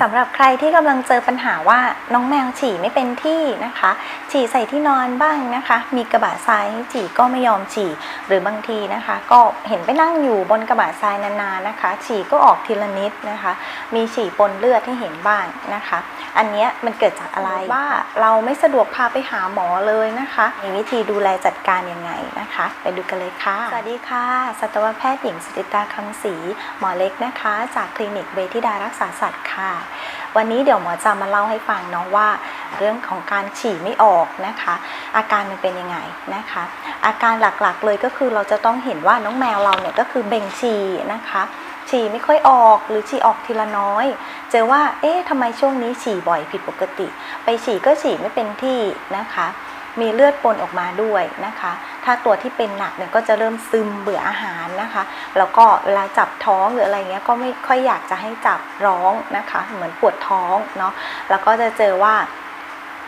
สำหรับใครที่กำลังเจอปัญหาว่าน้องแมวฉี่ไม่เป็นที่นะคะ ฉี่ใส่ที่นอนบ้างนะคะ มีกระบะทรายฉี่ก็ไม่ยอมฉี่หรือบางทีนะคะ ก็เห็นไปนั่งอยู่บนกระบะทรายนานๆนะคะ ฉี่ก็ออกทีละนิดนะคะ มีฉี่ปนเลือดให้เห็นบ้างนะคะ อันนี้มันเกิดจากอะไรว่าเราไม่สะดวกพาไปหาหมอเลยนะคะมีวิธีดูแลจัดการยังไงนะคะ ไปดูกันเลยค่ะ สวัสดีค่ะสัตวแพทย์หญิงสุติตาคำศรีหมอเล็กนะคะ จากคลินิกเวทิดารักษาสัตว์ค่ะวันนี้เดี๋ยวหมอจะมาเล่าให้ฟังเนาะว่า เรื่องของการฉี่ไม่ออกนะคะ อาการมันเป็นยังไงนะคะ อาการหลักๆเลยก็คือเราจะต้องเห็นว่าน้องแมวเราเนี่ยก็คือเบ่งฉี่นะคะฉี่ไม่ค่อยออกหรือฉี่ออกทีละน้อย เจอว่า เอ๊ะทำไมช่วงนี้ฉี่บ่อยผิดปกติ ไปฉี่ก็ฉี่ไม่เป็นที่นะคะ มีเลือดปนออกมาด้วยนะคะ ถ้าตัวที่เป็นหนักเนี่ยก็จะเริ่มซึมเบื่ออาหารนะคะ แล้วก็เวลาจับท้องหรืออะไรเงี้ยก็ไม่ค่อยอยากจะให้จับร้องนะคะ เหมือนปวดท้องเนาะแล้วก็จะเจอว่า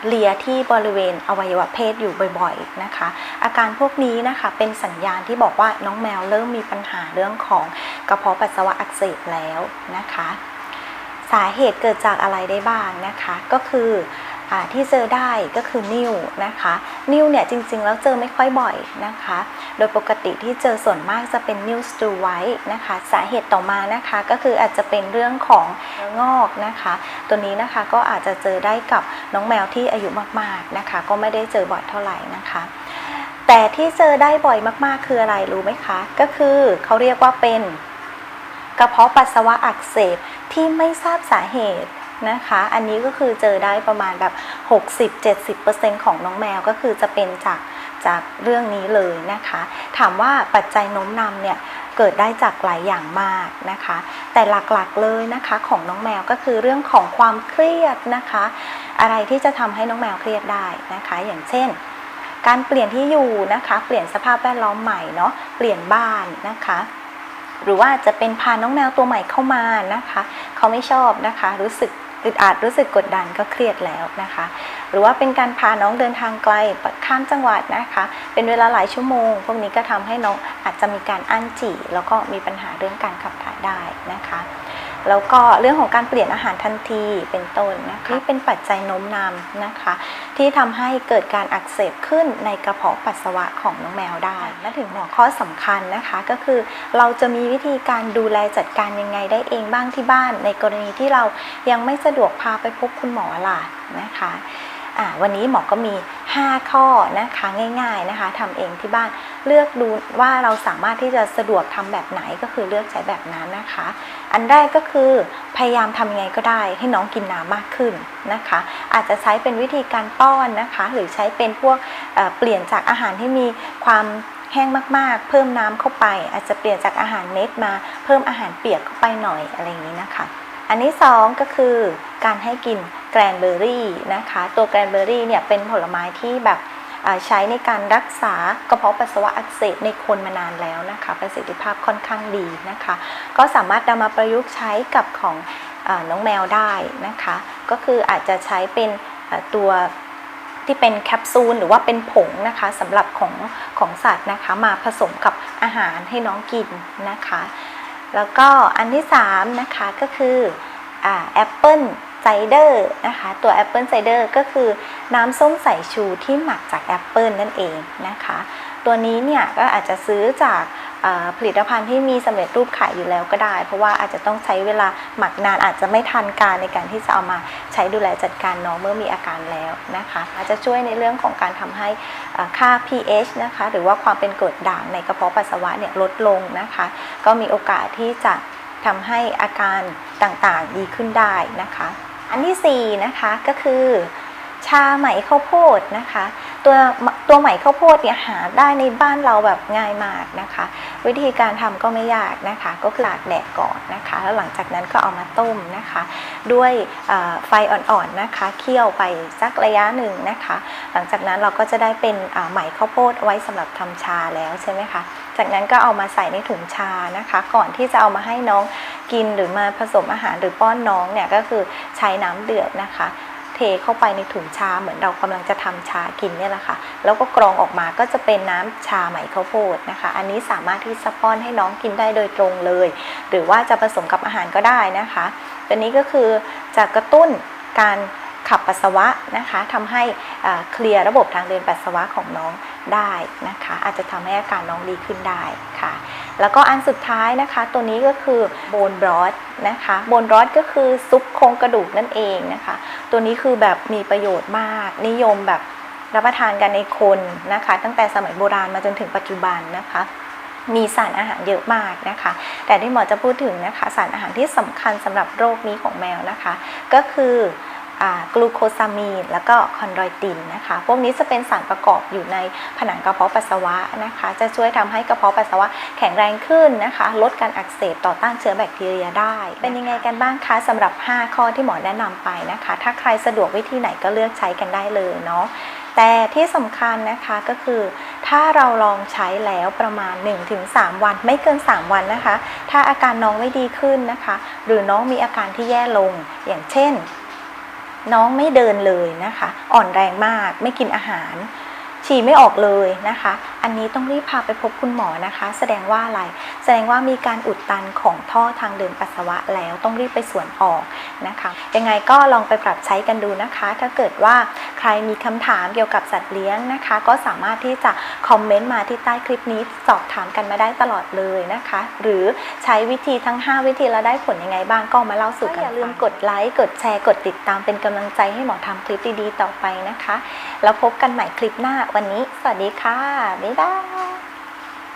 เลียที่บริเวณอวัยวะเพศอยู่บ่อยๆนะคะ อาการพวกนี้นะคะเป็นสัญญาณที่บอกว่าน้องแมวเริ่มมีปัญหาเรื่องของกระเพาะปัสสาวะอักเสบแล้วนะคะ สาเหตุเกิดจากอะไรได้บ้างนะคะ ก็คือ ที่เจอได้ก็คือนิ่วนะคะนิ่วเนี่ยจริงๆ แล้วเจอไม่ค่อยบ่อยนะคะ โดยปกติที่เจอส่วนมากจะเป็นนิ่วสตูไว้นะคะ สาเหตุต่อมานะคะก็คืออาจจะเป็นเรื่องของงอกนะคะ ตัวนี้นะคะก็อาจจะเจอได้กับน้องแมวที่อายุมากๆนะคะ ก็ไม่ได้เจอบ่อยเท่าไหร่นะคะแต่ที่เจอได้บ่อยมากๆ คืออะไรรู้ไหมคะ ก็คือเขาเรียกว่าเป็นกระเพาะปัสสาวะอักเสบที่ไม่ทราบสาเหตุ นะคะ อันนี้ก็คือเจอได้ประมาณแบบ 60-70%ของน้องแมวก็คือจะเป็นจากจากเรื่องนี้เลยนะคะ ถามว่าปัจจัยโน้มนำเนี่ยเกิดได้จากหลายอย่างมากนะคะ แต่หลักๆเลยนะคะของน้องแมวก็คือเรื่องของความเครียดนะคะ อะไรที่จะทำให้น้องแมวเครียดได้นะคะ อย่างเช่น การเปลี่ยนที่อยู่นะคะ เปลี่ยนสภาพแวดล้อมใหม่เนาะเปลี่ยนบ้านนะคะหรือว่าจะเป็นพาน้องแมวตัวใหม่เข้ามานะคะ เขาไม่ชอบนะคะ รู้สึก อึดอัดรู้สึกกดดันก็เครียดแล้วนะคะ หรือว่าเป็นการพาน้องเดินทางไกลข้ามจังหวัดนะคะ เป็นเวลาหลายชั่วโมง พวกนี้ก็ทำให้น้องอาจจะมีการอั้นจี่ แล้วก็มีปัญหาเรื่องการขับถ่ายได้นะคะ แล้วก็เรื่องของการเปลี่ยนอาหารทันทีเป็นต้นนะคะที่เป็นปัจจัยโน้มนำนะคะ ที่ทำให้เกิดการอักเสบขึ้นในกระเพาะปัสสาวะของน้องแมวได้มาถึงหัวข้อสำคัญนะคะก็คือเราจะมีวิธีการดูแลจัดการยังไงได้เองบ้างที่บ้าน ในกรณีที่เรายังไม่สะดวกพาไปพบคุณหมอล่ะนะคะอ่าวันนี้หมอก็มี 5 ข้อนะคะง่าย ๆนะคะทำเองที่บ้านเลือกดูว่าเราสามารถที่จะสะดวกทำแบบไหนก็คือเลือกใช้แบบนั้นนะคะ อันแรกก็คือพยายามทำยังไงก็ได้ให้น้องกินน้ำมากขึ้นนะคะ อาจจะใช้เป็นวิธีการป้อนนะคะ หรือใช้เป็นพวกเเปลี่ยนจากอาหารที่มีความแห้งมากๆ เพิ่มน้ำเข้าไป อาจจะเปลี่ยนจากอาหารเม็ดมาเพิ่มอาหารเปียกเข้าไปหน่อยอะไรอย่างนี้นะคะ อันที่สองก็คือการให้กินแกรนเบอร์รี่นะคะ ตัวแกรนเบอร์รี่เนี่ยเป็นผลไม้ที่แบบใช้ในการรักษากระเพาะปัสสาวะอักเสบในคนมานานแล้วนะคะ ประสิทธิภาพค่อนข้างดีนะคะ ก็สามารถนำมาประยุกต์ใช้กับของอน้องแมวได้นะคะ ก็คืออาจจะใช้เป็นตัวที่เป็นแคปซูลหรือว่าเป็นผงนะคะสำหรับของของสัตว์นะคะ มาผสมกับอาหารให้น้องกินนะคะ แล้วก็อันที่3นะคะก็คือแอปเปิลไซเดอร์นะคะตัวแอปเปิลไซเดอร์ก็คือน้ำส้มสายชูที่หมักจากแอปเปิลนั่นเองนะคะ ตัวนี้เนี่ยก็อาจจะซื้อจาก ผลิตภัณฑ์ที่มีสำเร็จรูปขายอยู่แล้วก็ได้ เพราะว่าอาจจะต้องใช้เวลาหมักนานอาจจะไม่ทันการในการที่จะเอามาใช้ดูแลจัดการน้องเมื่อมีอาการแล้วนะคะอาจจะช่วยในเรื่องของการทำให้ค่า pH นะคะหรือว่าความเป็นกรดด่างในกระเพาะปัสสาวะเนี่ยลดลงนะคะ ก็มีโอกาสที่จะทำให้อาการต่างๆดีขึ้นได้นะคะ อันที่4นะคะก็คือชาไหมข้าวโพดนะคะ ตัวตัวไหมข้าวโพดเนี่ยหาได้ในบ้านเราแบบง่ายมากนะคะ วิธีการทำก็ไม่ยากนะคะ ก็คือตากแดดก่อนนะคะ แล้วหลังจากนั้นก็เอามาต้มนะคะ ด้วยไฟอ่อนๆนะคะเคี่ยวไปสักระยะหนึ่งนะคะ หลังจากนั้นเราก็จะได้เป็นไหมข้าวโพดไว้สำหรับทำชาแล้วใช่ไหมคะจากนั้นก็เอามาใส่ในถุงชานะคะ ก่อนที่จะเอามาให้น้องกินหรือมาผสมอาหารหรือป้อนน้องเนี่ยก็คือใช้น้ำเดือดนะคะ เทเข้าไปในถุงชาเหมือนเรากำลังจะทำชากินเนี่ยแหละค่ะ แล้วก็กรองออกมาก็จะเป็นน้ำชาไหมข้าวโพดนะคะ อันนี้สามารถที่จะป้อนให้น้องกินได้โดยตรงเลย หรือว่าจะผสมกับอาหารก็ได้นะคะ ตัวนี้ก็คือจะกระตุ้นการ ขับปัสสาวะนะคะทำให้เคลียร์ระบบทางเดินปัสสาวะของน้องได้นะคะ อาจจะทำให้อาการน้องดีขึ้นได้ค่ะ แล้วก็อันสุดท้ายนะคะ ตัวนี้ก็คือโบนบรอดนะคะโบนบรอดก็คือซุปโครงกระดูกนั่นเองนะคะ ตัวนี้คือแบบมีประโยชน์มาก นิยมแบบรับประทานกันในคนนะคะ ตั้งแต่สมัยโบราณมาจนถึงปัจจุบันนะคะมีสารอาหารเยอะมากนะคะ แต่ที่หมอจะพูดถึงนะคะ สารอาหารที่สำคัญสำหรับโรคนี้ของแมวนะคะ ก็คือ กลูโคซามีน แล้วก็คอนโดรอยตินนะคะ พวกนี้จะเป็นสารประกอบอยู่ในผนังกระเพาะปัสสาวะนะคะ จะช่วยทำให้กระเพาะปัสสาวะแข็งแรงขึ้นนะคะ ลดการอักเสบต่อต้านเชื้อแบคทีเรียได้ เป็นยังไงกันบ้างคะสำหรับ 5 ข้อที่หมอแนะนำไปนะคะ ถ้าใครสะดวกวิธีไหนก็เลือกใช้กันได้เลยเนาะแต่ที่สำคัญนะคะก็คือ ถ้าเราลองใช้แล้วประมาณ 1-3 วัน ไม่เกิน 3 วันนะคะ ถ้าอาการน้องไม่ดีขึ้นนะคะ หรือน้องมีอาการที่แย่ลง อย่างเช่น น้องไม่เดินเลยนะคะ อ่อนแรงมาก ไม่กินอาหาร ฉี่ไม่ออกเลยนะคะ อันนี้ต้องรีบพาไปพบคุณหมอนะคะ แสดงว่าอะไร แสดงว่ามีการอุดตันของท่อทางเดินปัสสาวะแล้วต้องรีบไปส่วนออกนะคะ ยังไงก็ลองไปปรับใช้กันดูนะคะ ถ้าเกิดว่าใครมีคำถามเกี่ยวกับสัตว์เลี้ยงนะคะ ก็สามารถที่จะคอมเมนต์มาที่ใต้คลิปนี้สอบถามกันมาได้ตลอดเลยนะคะ หรือใช้วิธีทั้ง 5 วิธีแล้วได้ผลยังไงบ้างก็มาเล่าสู่กันอย่าลืมกดไลค์กดแชร์กดติดตามเป็นกำลังใจให้หมอทำคลิปดีๆต่อไปนะคะ แล้วพบกันใหม่คลิปหน้าวันนี้ สวัสดีค่ะ拜。